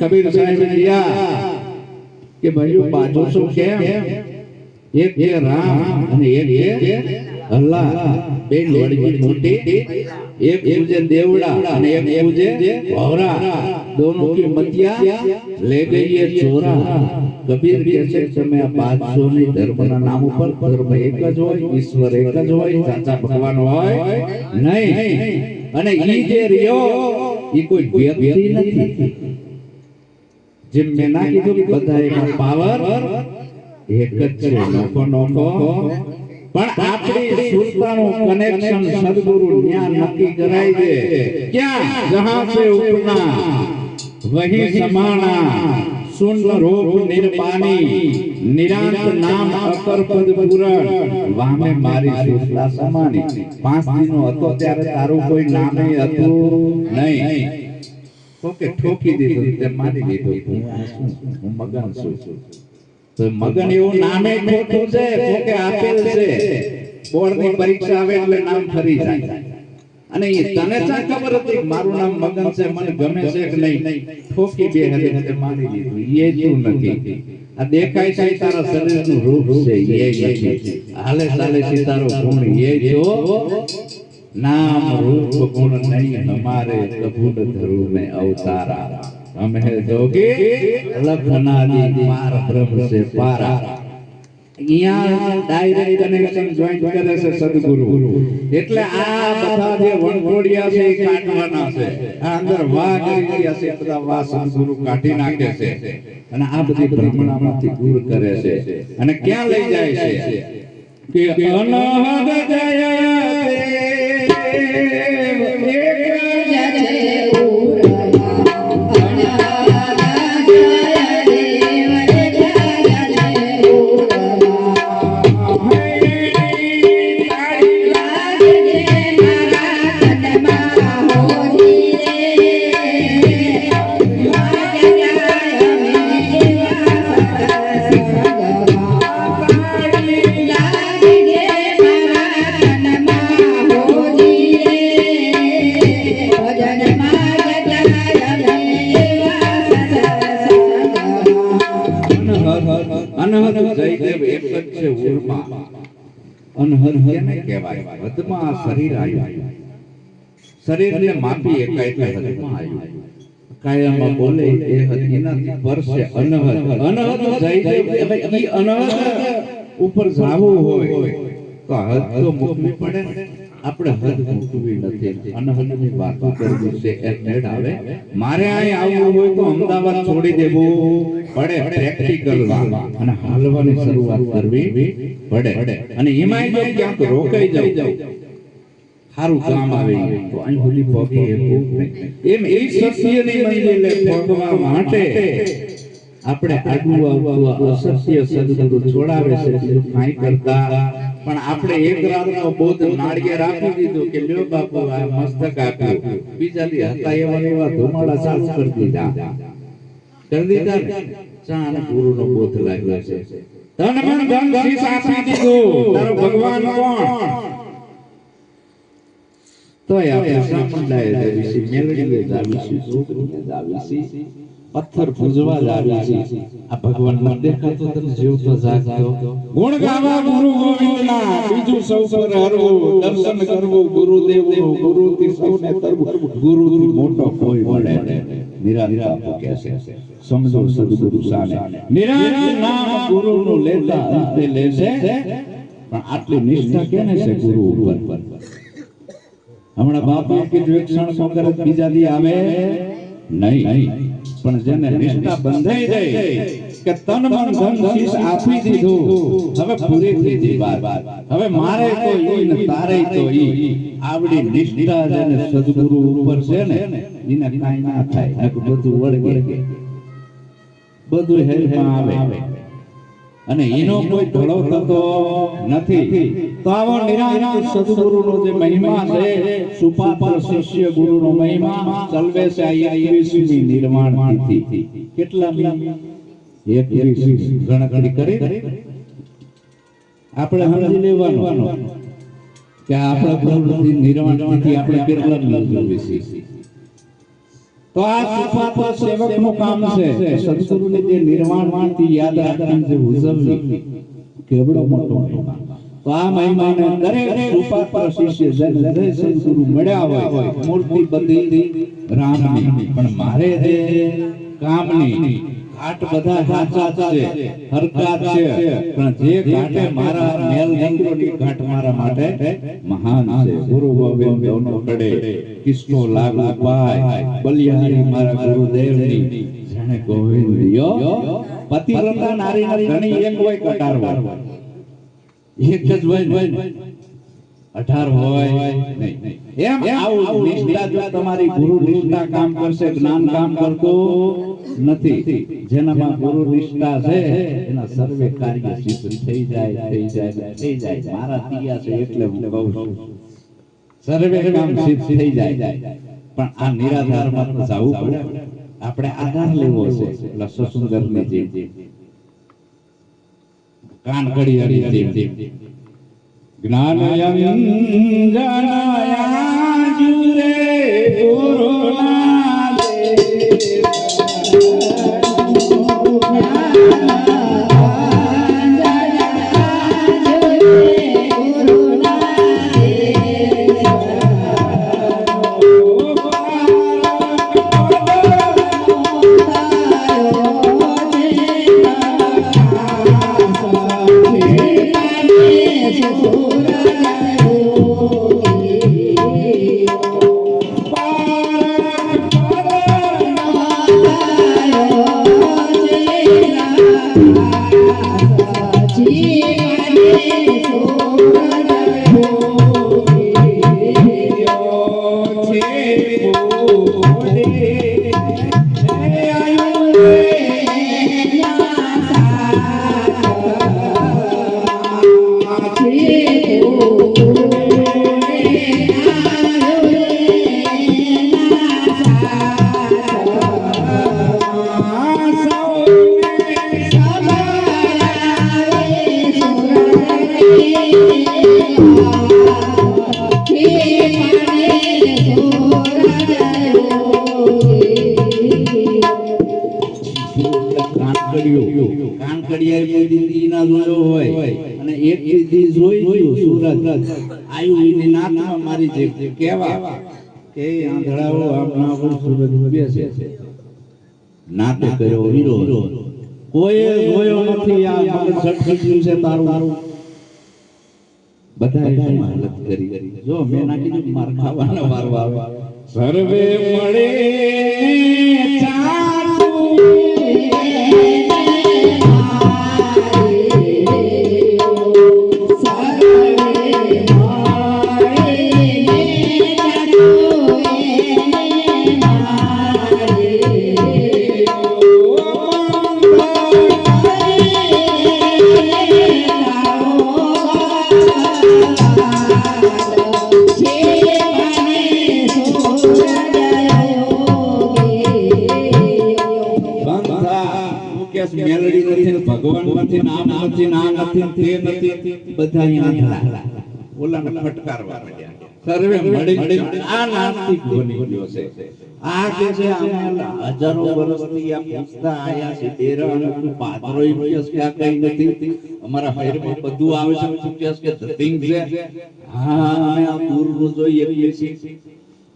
કબીર સાહેબે ગયા કે ભાઈઓ બાજો છો કેમ? એક છે રામ અને એક છે અલ્લાહ. બે લડકી મોટી, એક પૂજે દેવડા અને એક પૂજે ભવરા. દોનો કી મતિયા, લે ગઈ ચોરા. કબીર કહે છે, તમે આ બાદશો ની ધર્મના નામ ઉપર, ધર્મ એક જ હોય, ઈશ્વર એક જ હોય, સાચા ભગવાન હોય. નહીં. અને ઈ જે રહ્યો, ઈ કોઈ વ્યક્તિ નથી. જેમ મેં ના કીધું બધા એમાં પાવર એક જ છે, નોખો નોખો. પણ આપણી સુલતાનું કનેક્શન સદગુરુ ન્યા નક્કી કરાય છે. ક્યાં? જહાં સે ઉપના. વહી સમાણા સુન રોગ નિર્પાની નિરાંત નામ અકર પદ પુરણ. વામે મારી સુલતા સમાની. પાંચ દિનો હતો ત્યારે તારું કોઈ નામે હતું નહીં. ઓકે ઠોકી દીધું તે માની દીધું. હું આ શું? હું મગન છું. તો મગન એવું નામે ખોટું છે કોકે આપેલ છે. બોર્ડની પરીક્ષા આવે એટલે નામ ફરી જાય. અને એ તને ચા ખબર હતી મારું નામ મગન છે મને ગમે છે કે નહીં? ઠોકી બે હરી તે માની દીધું. એ તું નથી. આ દેખાય છે તારા શરીરનું રૂપ છે એ નથી. હાલે ચાલે છે તારો ગુણ એ જો. નામ રૂપ ગુણ નહીં, હમારે કભૂલ ધરું ને અવતારા. હમ હે જોગે લખનાદી પાર બ્રહ્મ સે પારા. અને આ બધી દૂર કરે છે. અને ક્યાં લઈ જાય છે? અનહદ જયદેવ એક જ છે ઉર્મા. અનહદ કેને કહેવાય હદમાં શરીર આવ્યું શરીરને માપી એકાય હદમાં આવ્યું કાયામાં બોલે એ હદ એનાથી પર છે અનહદ અનહદ જયદેવ એટલે ઈ અનહદ ઉપર જાવું હોય તો હદ તો મૂકવી પડે ને. આપણે હદ મૂકવી નથી. અનહદની વાતો કરવી છે. એ આવે. મારે અહીં આવવું હોય તો અમદાવાદ છોડી દેવું. પડે પ્રેક્ટિકલ અને હાલવાની શરૂઆત કરવી પડે. અને એમાંય જો ક્યાંક રોકાઈ જાવ સારું કામ આવે. તો અહીં ભૂલી પગે. એમ એ સત્યની મંજિલે પગવા માટે આપણે આગું આવવા અસત્ય સદગુરુ છોડાવે છે. બીજું કરતા પણ આપણે એક રાતનો બોધ નાળિયેર રાખી દીધો કે લ્યો બાપુ, આ મસ્તક આપ્યું. બીજા દી હતા એવા એવા ધુમાડા ચાલુ કરી દીધા. કરી દીધા ચાન ગુરુનો બોધ લાગ્યો છે. તન મન ધન શીશ આપી દીધો. તારો ભગવાન કોણ? તોય આપણે સામંડાએ જાવીશી મેલડીએ જાવીશી છોકરીએ જાવીશી પથ્થર પૂજવા જ આવી છે. આ ભગવાન ન દેખાતો તને જીવતો જાગતો ગુણ ગાવા ગુરુ ગોવિંદના. બીજું સૌ પર હરવું, દર્શન કરવું ગુરુદેવનું ગુરુથી સૌને તરવું. ગુરુથી મોટો કોઈ મળે નહીં. નિરાંત આપો કહે છે. સમજો સદગુરુ સાને નિરાંત નામ ગુરુનું લેતા અંતે લેશે પણ આટલી નિષ્ઠા કેને છે ગુરુ ઉપર? હમણાં બાપા કીધું, એક ક્ષણ સો કરે બીજા દી આવે. નહીં. પણ જેને નિષ્ઠા બંધાઈ જાય કે તન મન ધન શીશ આપી દીધું. હવે પૂરી થઈ ગઈ વાત. હવે મારે તો ઈ ને તારે તો ઈ આવડી નિષ્ઠા જેને સદગુરુ ઉપર છે ને એને કાંઈ ના થાય. બધું વળગે. બધું હેલ્પમાં આવે. અને એનો કોઈ ઢોળો થતો નથી. તો આવો નિરાંત સદગુરુનો જે મહિમા છે સુપાત્ર શિષ્ય ગુરુનો મહિમા ચલવે છે આ 21મી નિર્માણ તિથિ કેટલા એક ગણતરી કરી આપણે સમજી લેવાનું કે આપણા પ્રભુની નિર્માણ તિથિ આપણે કેટલા ઉજવીએ છીએ તો આ સુપાત્ર સેવકનું કામ છે સદગુરુની જે નિર્વાણથી યાદ રાખીને જે ઉજવવી કેવડો મોટો મહિમા તો આ મહિમાને દરેક સુપાત્ર શિષ્ય જેને જય સદગુરુ મળ્યા હોય મૂર્તિ બધી રામની પણ મારે જે કામની ઘાટ બધા સાચા છે હરકત છે. પણ જે ઘાટે મારા મેલ દીકરોની ઘાટ મારા માટે મહાન છે. ગુરુ ગોવિંદ દેવનો કડે કિસ્સો લાગુ પાય. બલિહારી મારા ગુરુદેવની જાણે ગોવિંદ યો પતિવ્રતા નારી ઘણી એક હોય. કટારવા એક જ હોય અઢાર હોય એમ આવું નિષ્ઠા જો તમારી ગુરુ નિષ્ઠા કામ કરશે જ્ઞાન કામ કરતું નથી. જેનામાં ગુરુ નિષ્ઠા છે એના સર્વે કાર્ય સિદ્ધ થઈ જાય થઈ જાય થઈ જાય. મારા તિયા છે એટલે હું કહું છું. સર્વે કામ સિદ્ધ થઈ જાય. પણ આ નિરાધારમાં તો જવું પડે. આપણે આધાર લેવો છે એટલે સસુંદરની જેમ. કાન કડી હરી જેમ. જ્ઞાનયંજનયા જુરે કાનકડિયો. કાનકડિયા કોઈ નાતે કર્યો હીરો કોઈ જોયો નથી આ કરી. જો મેં નાખી માર ખાવાનો વારો આવે. સર્વે મળે નથી તે નથી બધા અહીંયા ઓલાને ફટકારવા માંડ્યા. સર્વે મળી આ નાસ્તિક બની ગયો છે. આ જે છે અમે હજારો વર્ષથી આ પૂછતા આયા છે તેરા અને તું પાત્રો ય કે આ કઈ નથી. અમારા ફેરમાં બધું આવે છે તું કે ધતિંગ છે. હા અમે આ દૂરનું જોઈએ છીએ.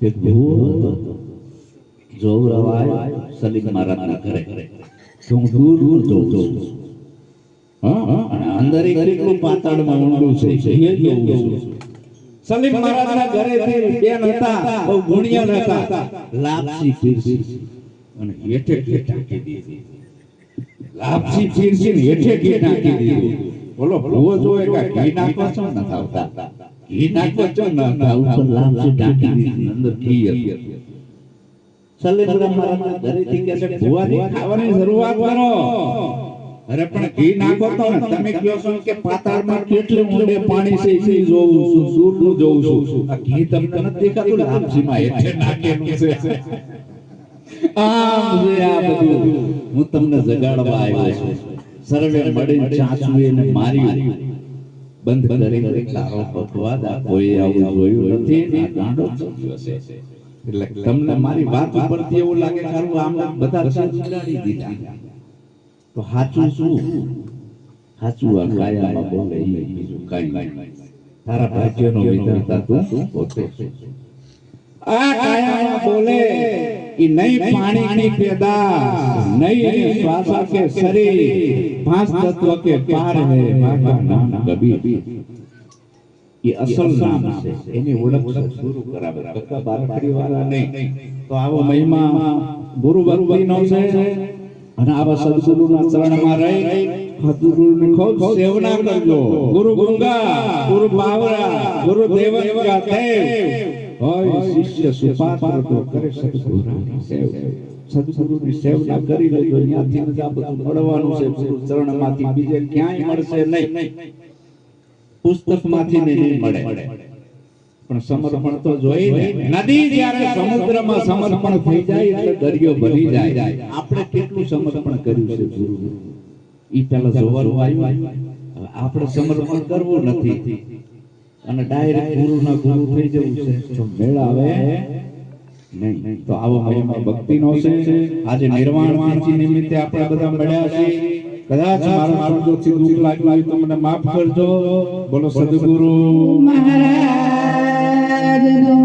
એક ભૂવો હતો જોવરાવાય સલીમ મહારાજના ઘરે. તો હું દૂર દૂર જોઉં છું. અંદર કેટલું પાતાળમાં ઊંડું છે એ જોઉં છું. સલીમ મહારાજના ઘરેથી બેન હતા બહુ ગુણિયા હતા લાપસી પીરસી અને હેઠે ઘી ટાંકી દીધી. લાપસી પીરસી ને હેઠે ઘી ટાંકી દીધું. બોલો ભૂવો જોવે કે ઘી નાખવા છો ન થાવતા. ઘી નાખવા છો ન થાવતા. લાપસી ટાંકી દીધી અંદર ઘી હતું સલેન્દ્ર મહારાજના ઘરેથી કહે છે ખાવાની શરૂઆત કરો. અરે પણ ઘી નાખો તો તમે કહો છો કે પાતાળમાં કેટલું ઊંડે પાણી છે એ જોઉં છું સૂરનું જોઉં છું. આ ઘી તમને નથી દેખાતું લાપસીમાં એટલે નાખેલું છે. આમ જે આ બધું. હું તમને જગાડવા આવ્યો છું. સર્વે મળીને ચાચુએ ને માર્યું. બંધ કરી તારો ભગવાદ આ કોઈ આવું જોયું નથી. આ ગાંડો છે એટલે તમને મારી વાત ઉપરથી એવું લાગે કે આમ બધા રસ્તા દીધા. તો સાચું શું સાચું આ કાયામાં બોલે ઈ બીજું કાંઈ નહીં તારા ભાગ્યનો વિધાતા તું પોતે આ કાયામાં બોલે ઈ નહીં પાણીની પેદાશ નહીં શ્વાસ કે શરીર પાંચ તત્વ કે પાર હે માતા નામ કબીર એ અસલ નામ છે એની ઓળખ ગુરુ કરાવે કક્કા બારખડી વાળા નહીં તો આવો મહિમા ગુરુ ભક્તિનો છે અને આવા સદગુરુના ચરણમાં રહી સદગુરુની ખૂબ સેવના કરજો. ગુરુ ગંગા, ગુરુ પાવરા, ગુરુ દેવ. હોય શિષ્ય સુપાત્ર તો કરે સદગુરુની સેવ. સદગુરુની સેવના કરી લેજો. ત્યાંથી જ બધું મળવાનું છે. ગુરુ ચરણમાંથી બીજે ક્યાંય મળશે નહીં. પુસ્તકમાંથી નહીં મળે. પણ સમર્પણ તો જોઈએ ને નદી જ્યારે સમુદ્રમાં સમર્પણ થઈ જાય એટલે દરિયો ભરી જાય. આપણે કેટલું સમર્પણ કર્યું છે ગુરુ? ઈ પેલા જોવાનું આવ્યું. આપણે સમર્પણ કરવું નથી. અને ડાયરેક્ટ ગુરુના ગુરુ થઈ જવું છે. જો મેળ આવે નહીં તો આવો હવામાં ભક્તિ નો છે. આજે નિર્વાણ નિમિત્તે આપણે બધા મળ્યા છે કદાચ મારા શબ્દોથી દુઃખ લાગ્યું હોય તો મને માફ કરજો. બોલો સદગુરુ. મહારાજ. Hallelujah.